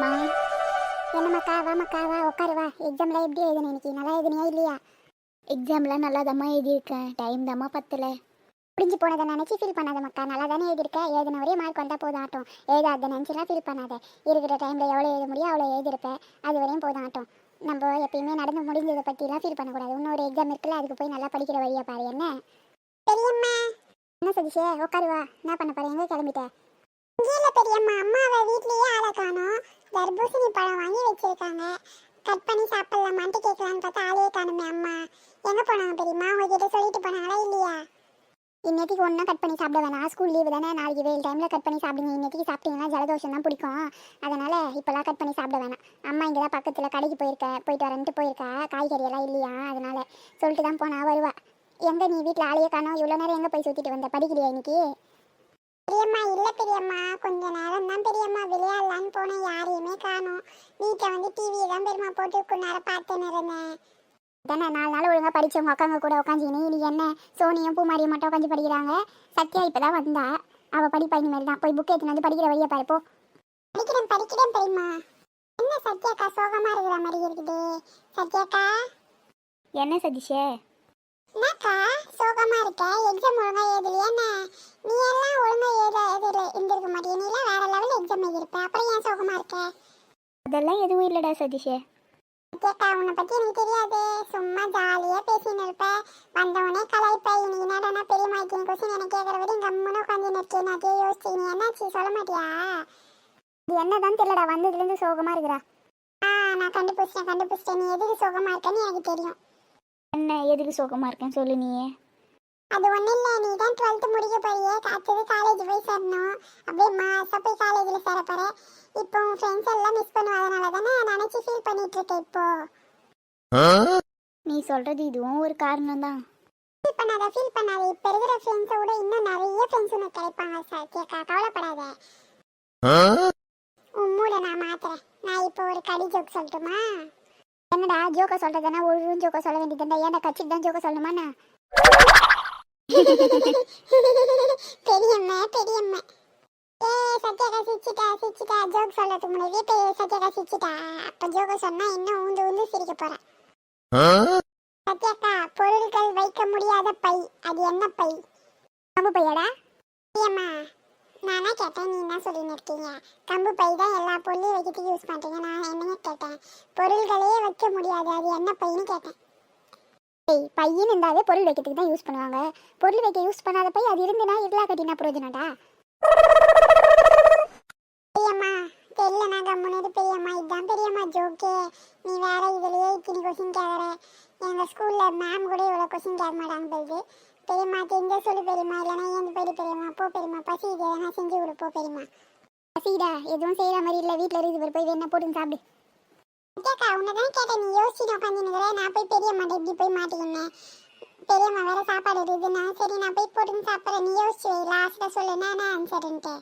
மா என்னம்மாக்கா வாமாக்கா வா உட்காரு வா. எக்ஸாம்லாம் எப்படி எழுதுன இன்னைக்கு? நல்லா எழுதுனியா இல்லையா? எக்ஸாம்லாம் நல்லா தாம்மா எழுதியிருக்கேன். டைம் தாம்மா பத்தல. முடிஞ்சு போனதை நினச்சி ஃபீல் பண்ணாத மக்கா. நல்லா தானே எழுதியிருக்க? எழுதின ஒரே மார்க் வந்தால் போதும் ஆட்டம். எழுதாத நினச்சிலாம் ஃபீல் பண்ணாத. இருக்கிற டைமில் எவ்வளோ எழுத முடியும் அவ்வளோ எழுதிருப்பேன் அது வரையும் போதும் ஆட்டம். நம்ம எப்பயுமே நடந்து முடிஞ்சதை பற்றிலாம் ஃபீல் பண்ணக்கூடாது. இன்னொரு எக்ஸாம் இருக்குல்ல அதுக்கு போய் நல்லா படிக்கிற வழியை பாரு என்ன? பெரியம்மா. என்ன சதீஷே? உட்காரு வா. என்ன பண்ண போற? எங்கே கிளம்பிட்டேன் இங்கே பெரியம்மா. அம்மாவை வீட்லயே ஆளை காணோம். தர்பூசணி பழம் வாங்கி வச்சிருக்காங்க. கட் பண்ணி சாப்பிடலாமான்ட்டு கேட்கலான்னு பார்த்தா ஆளே காணுமே அம்மா. எங்க போனாங்க பெரியம்மா? உங்ககிட்ட சொல்லிட்டு போனாங்களா இல்லையா? இன்னைக்கு ஒன்றும் கட் பண்ணி சாப்பிட வேணாம். ஸ்கூல் லீவு தானே? நாளைக்கு வெயில் டைமில் கட் பண்ணி சாப்பிடுங்க. இன்னைக்கு சாப்பிட்டீங்கன்னா ஜலதோஷம் தான் பிடிக்கும். அதனால் இப்போலாம் கட் பண்ணி சாப்பிட வேணாம். அம்மா இங்கே தான் பக்கத்தில் கடைக்கு போயிருக்க போயிட்டு வரேன்ட்டு போயிருக்கா. காய்கறி எல்லாம் இல்லையா? அதனால் சொல்லிட்டு தான் போனால் வருவா. எங்கே நீ வீட்டில் ஆளையே காணும்? இவ்வளோ நேரம் எங்கே போய் சுற்றிட்டு வந்த? படிக்கலையா இன்னைக்கு? பெரியம்மா இல்ல பெரியம்மா கொஞ்ச நேரம் தான் பெரியம்மா விளையாடலான்னு போனேன் யாரையுமே காணோம். வீட்டில் வந்து டிவி தான் பெரியம்மா போட்டு நேரம் பார்த்துன்னு இருந்தேன். தானே நாலு நாள் ஒழுங்கா படிச்சவங்க உட்காங்க கூட உட்காந்துக்கினு நீ என்ன? சோனியும் பூமாரியும் மட்டும் உட்காந்து படிக்கிறாங்க. சத்யா இப்பதான் வந்தா. அவ படிப்பா இனிமேல் தான். போய் புக் எடுத்துன்னு வந்து படிக்கிற வழியை பாரு போ. படிக்கிறேன் படிக்கிறேன் பெரியம்மா. என்ன சத்யாக்கா சோகமா இருக்கிற மாதிரி இருக்குது? சத்யாக்கா? என்ன சதீஷே? என்னக்கா சோகமா இருக்க? எக்ஸாம் ஒழுங்கா எழுதலையா என்ன? நீ எல்லாம் ஒழுங்கா எழுத எழுத இருந்திருக்க மாட்டியா. நீ எல்லாம் வேற லெவல் எக்ஸாம் எழுதிருப்ப அப்புறம் ஏன் சோகமா இருக்க? அதெல்லாம் எதுவும் இல்லைடா சதீஷே. கேக்கா உன்னை பத்தி எனக்கு தெரியாது. சும்மா ஜாலியா பேசின்னு இருப்ப. வந்தவனே கலாய்ப்ப. இன்னைக்கு என்னடா பெரிய மாய்க்கின் கொஸ்டின் எனக்கு கேட்கற வரையும் கம்முன்னு உட்காந்து இருக்கேன் அதே யோசிச்சு நீ என்னாச்சு? சொல்ல மாட்டியா? இது என்னதான் தெரியலடா வந்ததுல இருந்து சோகமா இருக்கிறா. ஆ நான் கண்டுபிடிச்சிட்டேன் கண்டுபிடிச்சிட்டேன். நீ எதுக்கு சோகமா இருக்கன்னு எனக்கு தெரியும். என்ன எதுக்கு சோகமாக இருக்கேன்னு சொல்லு நீயே. அது ஒன்றும் இல்லை நீ தான் டுவெல்த்து முடிக்க போறியே. அடுத்தது காலேஜ் போய் சேரணும். அப்படியே மாசம் போய் காலேஜில் சேர போற இப்போ உன் ஃப்ரெண்ட்ஸ் எல்லாம் மிஸ் பண்ணுவதனால தானே நினச்சி ஃபீல் பண்ணிட்டு இருக்க இப்போ நீ சொல்கிறது இதுவும் ஒரு காரணம் தான். ஃபீல் பண்ணாத ஃபீல் பண்ணாத. இப்போ இருக்கிற ஃப்ரெண்ட்ஸை விட இன்னும் நிறைய ஃப்ரெண்ட்ஸ் உனக்கு கிடைப்பாங்க சத்யாக்கா கவலைப்படாத. உன் மூட நான் மாத்துறேன். நான் இப்போ ஒரு கடி ஜோக் சொல்லட்டுமா? என்னடா ஜோக்க சொல்றதுன்னா ஒரு ஜோக்க சொல்ல வேண்டியதுண்டா ஏன்டா கட்சிக்கு தான் ஜோக்க சொல்லணுமா பெரியம்மா பெரியம்மா. ஏ சத்யாக்கா சிரிச்சிட்டா சிரிச்சிட்டா. ஜோக் சொல்லறதுக்கு முன்னாடியே பெரிய சத்யாக்கா சிரிச்சிட்டா. அப்ப ஜோக்க சொன்னா இன்னும் ஊந்து ஊந்து சிரிக்க போறேன். சத்யாக்கா பொருட்கள் வைக்க முடியாத பை. அது என்ன பை? கம்பு பையடா? பெரியம்மா நானா கேட்டேன் நீ என்ன சொல்லின்னு இருக்கீங்க கம்பு பை தான் எல்லா பொருளையும் வைக்கிறதுக்கு யூஸ் பண்ணுறீங்க நான் என்னங்க கேட்டேன்? பொருள்களே வைக்க முடியாது. அது என்ன பையனு கேட்டேன். பை பையன் இருந்தாவே பொருள் வைக்கிறதுக்கு தான் யூஸ் பண்ணுவாங்க. பொருள் வைக்க யூஸ் பண்ணாத பை அது இருந்துனா இருளா கட்டினா பிரயோஜனடா பெரியம்மா தெரியலனா கம்முனது பெரியம்மா இதுதான் பெரியம்மா ஜோக்கே நீ வேற இதுலயே இத்தனை கொஸ்டின் கேட்குற எங்க ஸ்கூல்ல மேம் கூட இவ்வளோ கொஸ்டின் கேட்க மாட்டாங்க போகுது பெரியம்மா தெரிஞ்ச சொல்லு பெரியம்மா? இல்லைனா ஏந்து போயிடு பெரியம்மா. போ பெரியம்மா பசி இது எதனா செஞ்சு கொடு போ பெரியம்மா. பசிடா எதுவும் செய்யற மாதிரி இல்லை. வீட்டில் இருக்குது போய் வேணா போட்டு சாப்பிடு. அக்கா உன்னை தான் கேட்டேன். நீ யோசிச்சு உட்காந்துனுக்குற நான் போய் பெரியம்மாட்ட இப்படி போய் மாட்டிக்கினேன். பெரியம்மா வேற சாப்பாடு இருக்குதுன்னா சரி நான் போய் போட்டுன்னு சாப்பிட்றேன். நீ யோசிச்சு வை. லாஸ்ட்டாக சொல்லு. என்ன ஆன்சருன்ட்டு.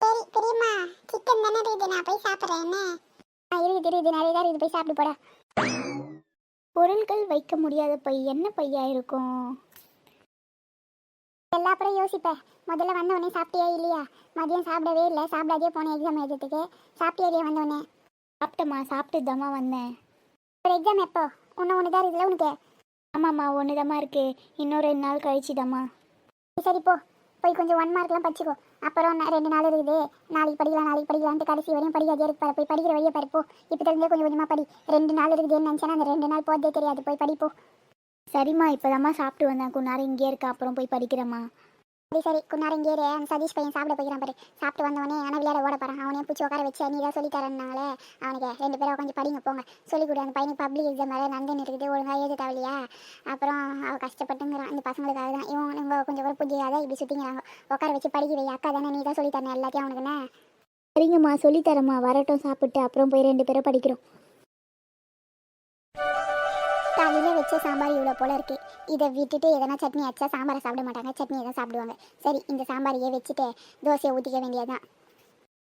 சரி பெரியம்மா சிக்கன் தானே இருக்குது. நான் போய் சாப்பிட்றேன். என்ன? இருக்குது இருக்குது. நிறைய தான் இருக்குது. போய் சாப்பிட்டு போடா. பொருட்கள் வைக்க முடியாத பை என்ன பையா இருக்கும்? எல்லா அப்புறம் யோசிப்பேன் முதல்ல வந்த உடனே சாப்பிட்டியா இல்லையா? மதியம் சாப்பிடவே இல்லை. சாப்பிடாதே போனேன் எக்ஸாம் எழுதுறதுக்கு. சாப்பிட்டியா இல்லையா வந்த உடனே? சாப்பிட்டம்மா சாப்பிட்டு தாம்மா வந்தேன். ஒரு எக்ஸாம் எப்போ? ஒன்று ஒன்று தான் இருக்குல்ல உனக்கு? ஆமாம்மா ஒன்று தாம்மா இருக்கு. இன்னும் ரெண்டு நாள் கழிச்சுதாம்மா. சரி போ. போய் கொஞ்சம் ஒன் மார்க்லாம் படிச்சுக்கோ. அப்புறம் ரெண்டு நாள் இருக்குது. நாளைக்கு படிக்கலாம் நாளைக்கு படிக்கலான்ட்டு கடைசி வரையும் படிக்காதே இருக்கு பாரு. போய் படிக்கிற வழியை பாரு போ. இப்போ தெரிஞ்சே கொஞ்சம் கொஞ்சமாக படி. ரெண்டு நாள் இருக்குதுன்னு நினச்சேன்னா அந்த ரெண்டு நாள் போதே தெரியாது. போய் படிப்போ சரிம்மா இப்போதாம்மா சாப்பிட்டு வந்தேன். கொஞ்ச நேரம் இங்கே இருக்க அப்புறம் போய் படிக்கிறேம்மா. சரி சரி குன்னாரம் இங்கே இரு. அந்த சதீஷ் பையன் சாப்பிட போய்க்கிறான் பாரு. சாப்பிட்டு வந்தவனே ஆனால் விளையாட ஓட போகிறான் அவனே பிடிச்சி உட்கார வச்சு நீ தான் சொல்லி அவனுக்கு ரெண்டு பேரும் உட்காந்து படிங்க போங்க. சொல்லி கொடு. அந்த பையனுக்கு பப்ளிக் எக்ஸாம் வேறு நந்தன் இருக்குது ஒழுங்காக எழுத தேவையில்லையா? அப்புறம் அவள் கஷ்டப்பட்டுங்கிறான். இந்த பசங்களுக்காக தான். இவன் இவங்க கொஞ்சம் கூட புரியாத இப்படி சுற்றிங்கிறாங்க உட்கார வச்சு படிக்க வை. அக்கா தானே நீ தான் சொல்லி தரேன் எல்லாத்தையும் அவனுக்குண்ணே சரிங்கம்மா சொல்லித்தரம்மா வரட்டும் சாப்பிட்டு அப்புறம் போய் ரெண்டு பேரும் படிக்கிறோம். வச்ச சாம்பார் இவ்வளோ போல இருக்கு. இதை விட்டுட்டு எதனா சட்னி அச்சா சாம்பாரை சாப்பிட மாட்டாங்க. சட்னி தான் சாப்பிடுவாங்க. சரி இந்த சாம்பாரையே வச்சுட்டு தோசையை ஊற்றிக்க வேண்டியதுதான்.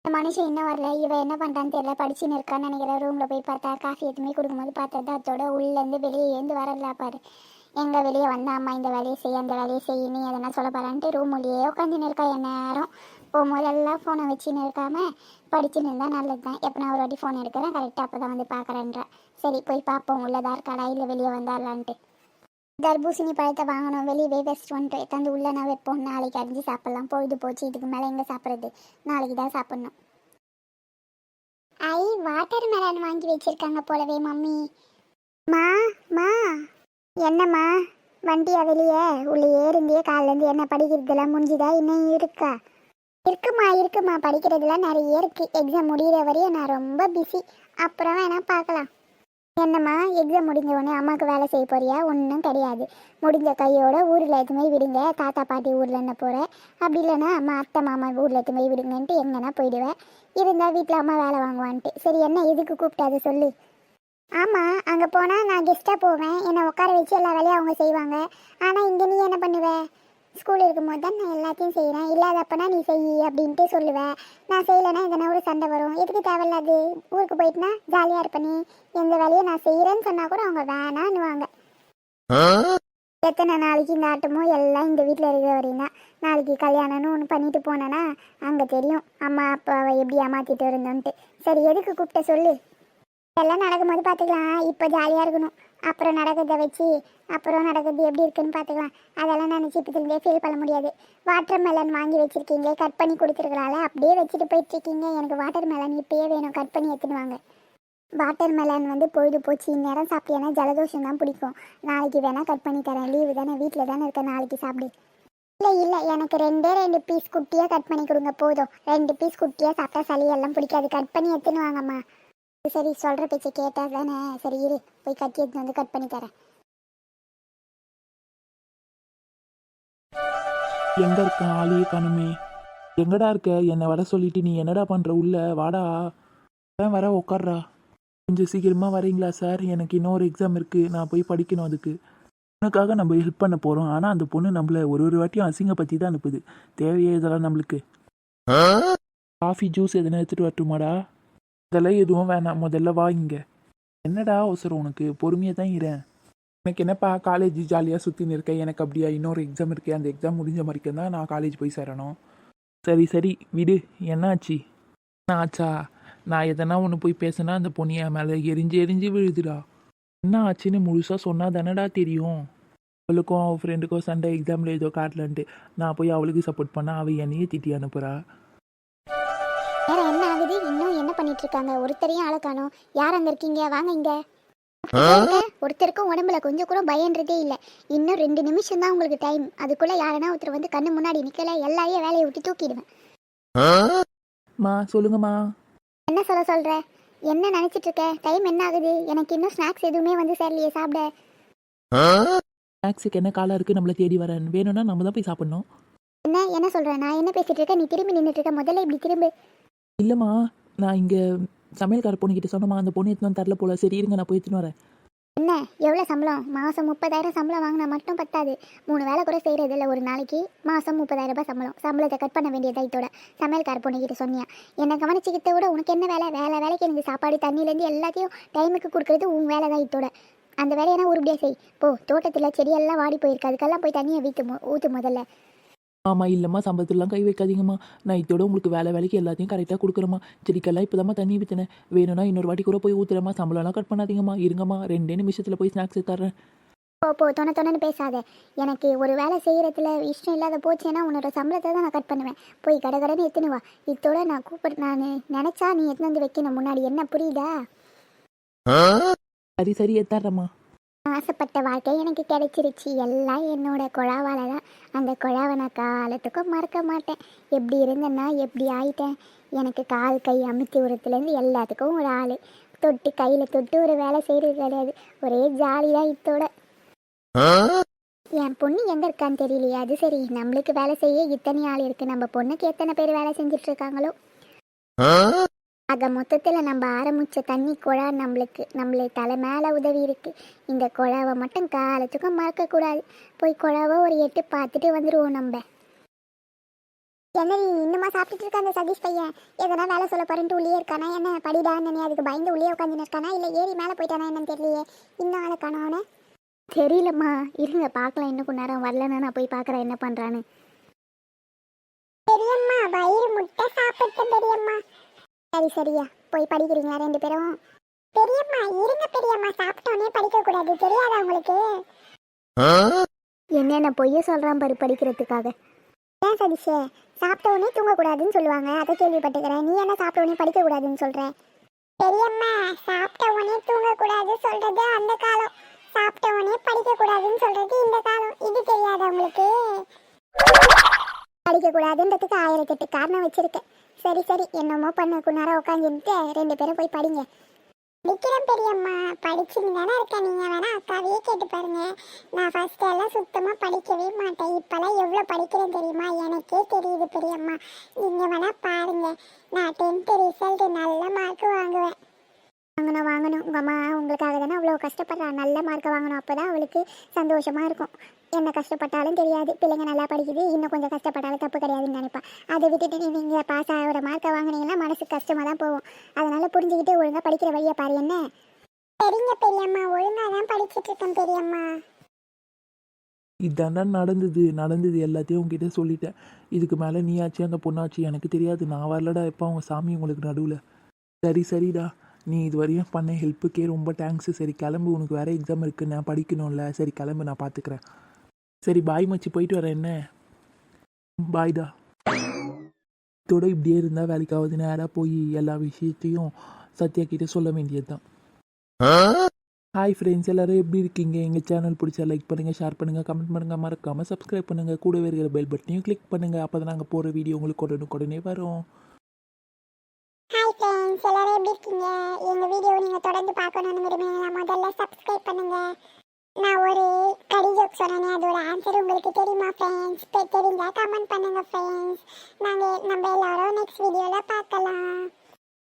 இந்த மனுஷன் இன்னும் வரல. இவன் என்ன பண்ணுறான்னு தெரியல. படிச்சுன்னு இருக்கான்னு நினைக்கிற ரூமில் போய் பார்த்தா காஃபி எதுவுமே கொடுக்கும்போது பார்த்தா அதோட உள்ளேருந்து வெளியே ஏந்து வரல பாரு. எங்கே வெளியே வந்தா அம்மா இந்த வேலையை செய்ய அந்த வேலையை செய்ய நீ எதனா சொல்ல போகிறான்ட்டு ரூம் உள்ளேயே உட்காந்துன்னு இருக்கா. என் நேரம் போகும்போதெல்லாம் ஃபோனை வச்சுன்னு இருக்காமல் படிச்சுன்னு இருந்தால் நல்லது தான் எப்போ நான் ஒரு வாட்டி ஃபோன் எடுக்கிறேன் கரெக்டாக அப்போ தான் வந்து பார்க்குறேன்றா. சரி போய் பார்ப்போம். உள்ளதா இருக்காடா இல்லை வெளியே வந்தாலான்ட்டு. தர்பூசணி பழத்தை வாங்கணும். வெளியவே வெஸ்ட் வந்துட்டு எடுத்தாந்து உள்ளே நான் வைப்போம். நாளைக்கு அரிஞ்சு சாப்பிட்லாம். பொழுது போச்சு. இதுக்கு மேலே எங்கே சாப்பிட்றது? நாளைக்கு தான் சாப்பிட்ணும். ஐ வாட்டர் மெலன் வாங்கி வச்சிருக்காங்க போலவே மம்மி. மா மா. என்னம்மா? வண்டியா வெளியே? உள்ளே இருந்தே காலிலேருந்து என்ன படிக்கிறதுலாம் முடிஞ்சுதா? இன்னும் இருக்கா? இருக்குமா இருக்குமா படிக்கிறதுலாம் நிறைய இருக்கு. எக்ஸாம் முடிகிற வரையும் நான் ரொம்ப பிஸி அப்புறம் வேணால் பார்க்கலாம். என்னம்மா எக்ஸாம் முடிஞ்ச உடனே அம்மாவுக்கு வேலை செய்ய போறியா? ஒன்றும் கிடையாது. முடிஞ்ச கையோட ஊரில் எதுவுமே விடுங்க. தாத்தா பாட்டி ஊரில் என்ன போகிறேன் அப்படி இல்லைன்னா அம்மா அத்தை மாமா ஊரில் எதுவுமே விடுங்கன்ட்டு எங்கன்னா போயிடுவேன் இருந்தால் வீட்டில் அம்மா வேலை வாங்குவான்ட்டு. சரி என்ன எதுக்கு கூப்பிட்டு அதை சொல்லு. ஆமாம் அங்கே போனால் நான் கெஸ்ட்டாக போவேன். என்னை உட்கார வச்சு எல்லா வேலையும் அவங்க செய்வாங்க. ஆனால் இங்கே நீ என்ன பண்ணுவ? ஸ்கூல் இருக்கும்போது தான் நான் எல்லாத்தையும் செய்கிறேன் இல்லாதப்பனா நீ செய் அப்படின்ட்டு சொல்லுவேன். நான் செய்யலைன்னா எதனா ஒரு சண்டை வரும். எதுக்கு தேவையில்லாது ஊருக்கு போயிட்டுனா ஜாலியாக இருப்ப நீ எந்த வேலையை நான் செய்கிறேன்னு சொன்னால் கூட அவங்க வேணான்னுவாங்க. எத்தனை நாளைக்கு இந்த ஆட்டமோ எல்லாம் இந்த வீட்டில் இருக்கிற வரையும் நாளைக்கு கல்யாணம்னு ஒன்று பண்ணிட்டு போனேன்னா அங்கே தெரியும். அம்மா அப்பாவை எப்படி ஏமாத்திட்டு இருந்தோன்ட்டு. சரி எதுக்கு கூப்பிட்ட சொல்லு? எல்லாம் நடக்கும்போது பார்த்துக்கலாம். இப்போ ஜாலியாக இருக்கணும். அப்புறம் நடக்கிறத வச்சு அப்புறம் நடக்கிறது எப்படி இருக்குன்னு பார்த்துக்கலாம். அதெல்லாம் நினச்சி இப்போ திரும்பியே ஃபீல் பண்ண முடியாது. வாட்டர் மெலன் வாங்கி வச்சுருக்கீங்க கட் பண்ணி கொடுத்துருக்கலாம்ல அப்படியே வச்சுட்டு போயிட்டுருக்கீங்க. எனக்கு வாட்டர் மெலன் இப்பயே வேணும் கட் பண்ணி எடுத்துன்னு வாங்க. வாட்டர் மெலன் வந்து பொழுது போச்சு இந்நேரம் சாப்பிட்டேன்னா ஜலதோஷம் தான் பிடிக்கும். நாளைக்கு வேணால் கட் பண்ணி தரேன் லீவு தானே வீட்டில் தானே இருக்க நாளைக்கு சாப்பிடு. இல்லை இல்லை எனக்கு ரெண்டே ரெண்டு பீஸ் குட்டியாக கட் பண்ணி கொடுங்க போதும். ரெண்டு பீஸ் குட்டியாக சாப்பிட்டா சளி எல்லாம் பிடிக்காது கட் பண்ணி எடுத்துன்னு வாங்கம்மா. சரி சொல்கிற பேச்சை கேட்டால் தானே. சரி இரு போய் கட்டி எடுத்துன்னு வந்து கட் பண்ணி தரேன். எங்க இருக்க ஆளையே காணுமே? எங்கடா இருக்க? என்னை வர சொல்லிட்டு நீ என்னடா பண்ற உள்ள? வாடா. வரேன் வர உட்கார்றா கொஞ்சம் சீக்கிரமா வரீங்களா சார்? எனக்கு இன்னொரு எக்ஸாம் இருக்கு. நான் போய் படிக்கணும் அதுக்கு. உனக்காக நம்ம ஹெல்ப் பண்ண போறோம். ஆனா அந்த பொண்ணு நம்மள ஒரு ஒரு வாட்டியும் அசிங்க பத்தி தான் அனுப்புது. தேவையே இதெல்லாம் நம்மளுக்கு. காஃபி ஜூஸ் எதனா எடுத்துட்டு வரட்டுமாடா? இதெல்லாம் எதுவும் வேணாம். முதல்ல வா இங்கே. என்னடா அவசரம்? உனக்கு பொறுமையாக தான் இரேன் எனக்கு என்னப்பா காலேஜ் ஜாலியாக சுற்றின்னு இருக்கேன் எனக்கு அப்படியா? இன்னொரு எக்ஸாம் இருக்கே. அந்த எக்ஸாம் முடிஞ்ச மாதிரிக்கு தான் நான் காலேஜ் போய் சேரணும். சரி சரி. விடு. என்னாச்சு? என்ன ஆச்சா நான் எதனா ஒன்று போய் பேசினா அந்த பொண்ணியா மேலே எரிஞ்சு எரிஞ்சு விழுதுடா. என்ன ஆச்சுன்னு முழுசாக சொன்னால் தானடா தெரியும். அவளுக்கும் அவள் ஃப்ரெண்டுக்கும் சண்டை எக்ஸாமில் ஏதோ காட்டலன்ட்டு. நான் போய் அவளுக்கு சப்போர்ட் பண்ணால் அவள் என்னையே திட்டி அனுப்புகிறா பண்ணிட்டு இருக்காங்க ஒருத்தரையும் ஆளை காணோம் யார் அங்க இருக்கீங்க? வாங்க இங்க. ஒருத்தருக்கும் உடம்புல கொஞ்சம் கூட பயன்றதே இல்லை. இன்னும் ரெண்டு நிமிஷம் தான் உங்களுக்கு டைம் அதுக்குள்ள யாருன்னா ஒருத்தர் வந்து கண்ணு முன்னாடி நிக்கல எல்லாரையும் வேலையை விட்டு தூக்கிடுவேன். மா சொல்லுங்கம்மா. என்ன சொல்ல சொல்ற? என்ன நினைச்சிட்டு இருக்க டைம் என்ன ஆகுது? எனக்கு இன்னும் ஸ்நாக்ஸ் எதுவுமே வந்து சேரலையே சாப்பிட. மேக்ஸுக்கு என்ன காலம் இருக்குது நம்மளை தேடி வரேன் வேணும்னா நம்ம தான் போய் சாப்பிட்ணும். என்ன? என்ன சொல்ற? நான் என்ன பேசிட்டு இருக்கேன்? நீ திரும்பி நின்னுட்டு இருக்க. முதல்ல இப்படி திரும்பு. இல்லைம்மா. நான் இங்கே சமையல்கார பொண்ணுக்கிட்ட சொன்னமா அந்த பொண்ணு எடுத்துன்னு தரல போல. சரி இருங்க நான் போய் எடுத்துன்னு வரேன். என்ன? எவ்வளோ சம்பளம்? மாதம் முப்பதாயிரம் சம்பளம் வாங்கினா மட்டும் பத்தாது. மூணு வேலை கூட செய்கிறது இல்லை ஒரு நாளைக்கு. மாதம் முப்பதாயிரம் ரூபாய் சம்பளம். சம்பளத்தை கட் பண்ண வேண்டியதா இதோட. சமையல்கார பொண்ணுக்கிட்ட சொன்னியா. என்னை கவனிச்சிக்கிட்ட விட உனக்கு என்ன வேலை? வேலை வேலைக்கு எனக்கு சாப்பாடு தண்ணியிலேருந்து எல்லாத்தையும் டைமுக்கு கொடுக்குறது உன் வேலை தான் இதோட. அந்த வேலையெல்லாம் உருப்படியாக செய். போ தோட்டத்தில் செடியெல்லாம் வாடி போயிருக்கு. அதுக்கெல்லாம் போய் தண்ணியை வீட்டு ஊற்று முதல்ல. ஆமாம் இல்லைம்மா சம்பளத்துலாம் கை வைக்காதீங்கம்மா. நான் இதோட உங்களுக்கு வேலை வேலைக்கு எல்லாத்தையும் கரெக்டாக கொடுக்குறேம்மா. செடிக்கெல்லாம் இப்போ தண்ணி ஊற்றினேன் வேணும்னா இன்னொரு வாட்டி கூட போய் ஊற்றுறேம்மா சம்பளம்லாம் கட் பண்ணாதீங்கம்மா. இருங்கம்மா ரெண்டே நிமிஷத்தில் போய் ஸ்நாக்ஸ் தர்றேன். போ போ தொண தொணன்னு பேசாத. எனக்கு ஒரு வேலை செய்கிறதுல இஷ்டம் இல்லாத போச்சுன்னா உன்னோட சம்பளத்தை தான் நான் கட் பண்ணுவேன். போய் கடை கடைன்னு எத்துன்னு வா. இதோட நான் கூப்பிடு நான் நினச்சா நீ எடுத்துன்னு வந்து வைக்கணும். முன்னாடி என்ன புரியுதா? சரி சரி எத்தாடுறம்மா ஆசைப்பட்ட வாழ்க்கை எனக்கு கிடைச்சிருச்சு. எல்லாம் என்னோட குழாவால் தான் அந்த குழாவை நான் காலத்துக்கும் மறக்க மாட்டேன். எப்படி இருந்தேன்னா எப்படி ஆயிட்டேன். எனக்கு கால் கை அமுத்தி உரத்துலேருந்து எல்லாத்துக்கும் ஒரு ஆள். தொட்டு கையில் தொட்டு ஒரு வேலை செய்கிறது கிடையாது. ஒரே ஜாலி தான் இத்தோட. என் பொண்ணு எங்கே இருக்கான்னு தெரியலையே. அது சரி நம்மளுக்கு வேலை செய்ய இத்தனை ஆள் இருக்கு. நம்ம பொண்ணுக்கு எத்தனை பேர் வேலை செஞ்சுட்டு இருக்காங்களோ? ஆக மொத்தத்தில் நம்ம ஆரம்பிச்ச தண்ணி குழா நம்மளுக்கு நம்மளை தலை மேலே உதவி இருக்கு. இந்த குழாவை மட்டும் காலத்துக்கும் மறக்கக்கூடாது போய் குழாவை ஒரு எட்டு பார்த்துட்டு வந்துடுவோம் நம்ம. என்னடி இன்னுமா சாப்பிட்டுட்டு இருக்க அந்த சதீஷ் பையன்? எதனா வேலை சொல்ல போறேன்ட்டு உள்ளே இருக்கானா என்ன? படிடான்னு அதுக்கு பயந்து உள்ளே உட்காந்துன்னு இருக்கானா? இல்லை ஏறி மேலே போயிட்டானா என்னன்னு தெரியலையே. இன்னும் ஆளை காணோம் அவனை தெரியலம்மா. இருங்க பார்க்கலாம். இன்னும் கொஞ்ச நேரம் வரலன்னா நான் போய் பார்க்குறேன் என்ன பண்ணுறான்னு பெரியம்மா வயிறு முட்டை சாப்பிட்டேன் பெரியம்மா. சரி சரியா. போய் படிக்கிறீங்களா ரெண்டு பேரும். பெரியம்மா இருங்க பெரியம்மா. சாப்பிட்டோன்னே படிக்க கூடாது தெரியாதா உங்களுக்கு? என்னென்ன பொய்ய சொல்கிறான் பாரு படிக்கிறதுக்காக. ஏன் சதீஷே? சாப்பிட்ட உடனே தூங்கக்கூடாதுன்னு சொல்லுவாங்க. அதை கேள்விப்பட்டுக்கிறேன் நீ என்ன சாப்பிட்ட உடனே படிக்க கூடாதுன்னு சொல்ற? பெரியம்மா சாப்பிட்ட உடனே தூங்கக்கூடாது சொல்றது அந்த காலம். சாப்பிட்ட உடனே படிக்க கூடாதுன்னு சொல்றது இந்த காலம். இது தெரியாதா உங்களுக்கு? படிக்க கூடாதுன்றதுக்கு ஆயிரத்தெட்டு காரணம் வச்சிருக்கேன். சரி சரி. என்னமோ பண்ண. குன்னார உட்காந்துட்டு ரெண்டு பேரும் போய் படிங்க. விக்ரம் பெரியம்மா. படிச்சுன்னு தானே இருக்கேன். நீங்கள் வேணால் அக்காவையே கேட்டு பாருங்க. நான் ஃபஸ்ட்டு எல்லாம் சுத்தமாக படிக்கவே மாட்டேன். இப்போல்லாம் எவ்வளோ படிக்கிறேன் தெரியுமா? எனக்கே தெரியுது பெரியம்மா. நீங்கள் வேணா பாருங்க. நான் டென்த்து ரிசல்ட் நல்ல மார்க் வாங்குவேன். வாங்கணும் வாங்கணும். உங்கள் அம்மா உங்களுக்காக தானே அவ்வளோ கஷ்டப்படுறா. நல்ல மார்க்கை வாங்கணும். அப்போ தான் அவளுக்கு சந்தோஷமாக இருக்கும். என்ன கஷ்டப்பட்டாலும் தெரியாது. பிள்ளைங்க நல்லா படிக்குது. இன்னும் கொஞ்சம் கஷ்டப்பட்டாலும் தப்பு கிடையாதுன்னு நினைப்பா. அதை விட்டுட்டு நீ நீங்கள் பாஸ் ஆகிற மார்க்கை வாங்குனீங்கன்னா மனசு கஷ்டமாக தான் போகும். அதனால் புரிஞ்சுக்கிட்டு ஒழுங்காக படிக்கிற வழியை பாரு என்ன? சரிங்க பெரியம்மா. ஒழுங்காக தான் படிச்சுட்டு இருக்கேன் பெரியம்மா. இதாண்டா நடந்தது. நடந்தது எல்லாத்தையும் உங்ககிட்ட சொல்லிட்டேன். இதுக்கு மேலே நீயாச்சு அந்த பொண்ணாச்சு எனக்கு தெரியாது. நான் வரலடா எப்போ அவங்க சாமி உங்களுக்கு நடுவில். சரி சரிடா. நீ இது வரையும் பண்ண ஹெல்ப்புக்கே ரொம்ப தேங்க்ஸு சரி கிளம்பு. உனக்கு வேறு எக்ஸாம் இருக்குது நான் படிக்கணும்ல. சரி கிளம்பு. நான் பார்த்துக்கிறேன் சரி பாய் மச்சி போயிட்டு வரேன் என்ன? பாய்டா இதோட இப்படியே இருந்தால் வேலைக்காவது நேராக போய் எல்லா விஷயத்தையும் சத்யா கிட்ட சொல்ல வேண்டியது தான் ஹாய் ஃப்ரெண்ட்ஸ் எல்லாரும் எப்படி இருக்கீங்க? எங்கள் சேனல் பிடிச்சா லைக் பண்ணுங்கள் ஷேர் பண்ணுங்கள் கமெண்ட் பண்ணுங்கள் மறக்காமல் சப்ஸ்கிரைப் பண்ணுங்கள் கூடவே இருக்கிற பெல் பட்டனையும் கிளிக் பண்ணுங்கள் அப்போ தான் நாங்கள் போகிற வீடியோ உங்களுக்கு உடனுக்குடனே வரும். ஹாய் ஃப்ரெண்ட்ஸ் எல்லாரும் எப்படி இருக்கீங்க? எங்கள் வீடியோ நீங்கள் தொடர்ந்து பார்க்கணும்னு விரும்புனீங்கன்னா முதல்ல சப்ஸ்கிரைப் பண்ணுங்க. நான் ஒரு கடி ஜோக் சொன்னேனே அதோட ஆன்சர் உங்களுக்கு தெரியுமா ஃப்ரெண்ட்ஸ் தெரிஞ்சா கமெண்ட் பண்ணுங்க ஃப்ரெண்ட்ஸ் நாங்கள் நம்ம எல்லாரும் நெக்ஸ்ட் வீடியோவில் பார்க்கலாம்.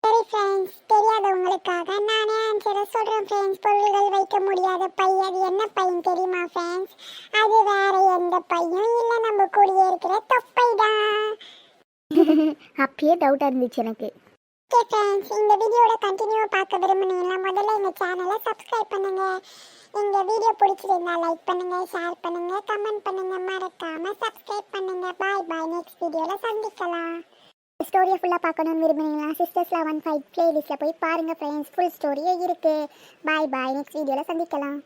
சரி ஃப்ரெண்ட்ஸ் தெரியாதவங்களுக்காக நானே ஆன்சரை சொல்கிறேன் ஃப்ரெண்ட்ஸ் பொருள்கள் வைக்க முடியாத பை அது என்ன பையன் தெரியுமா ஃப்ரெண்ட்ஸ் அது வேற எந்த பையும் இல்லை நம்ம கூடயே இருக்கிற தொப்பை தான் அப்பயே டவுட்டாக இருந்துச்சு எனக்கு. ஓகே ஃப்ரெண்ட்ஸ் இந்த வீடியோட கண்டினியூ பார்க்க விரும்புனீங்கன்னா முதல்ல எங்கள் சேனலை சப்ஸ்கிரைப் பண்ணுங்க. இந்த வீடியோ பிடிச்சிருந்தா லைக் பண்ணுங்க ஷேர் பண்ணுங்க கமெண்ட் பண்ணுங்க. மறக்காம சப்ஸ்கிரைப் பண்ணுங்க. பாய் பாய் நெக்ஸ்ட் வீடியோல சந்திக்கலாம். ஸ்டோரியை ஃபுல்லாக பார்க்கணும்னு விரும்புனீங்கன்னா சிஸ்டர்ஸ் லெவன் ஃபைவ் பிளேலிஸ்ட்டில் போய் பாருங்கள் ஃப்ரெண்ட்ஸ் ஃபுல் ஸ்டோரியே இருக்குது பாய் பாய் நெக்ஸ்ட் வீடியோவில் சந்திக்கலாம்.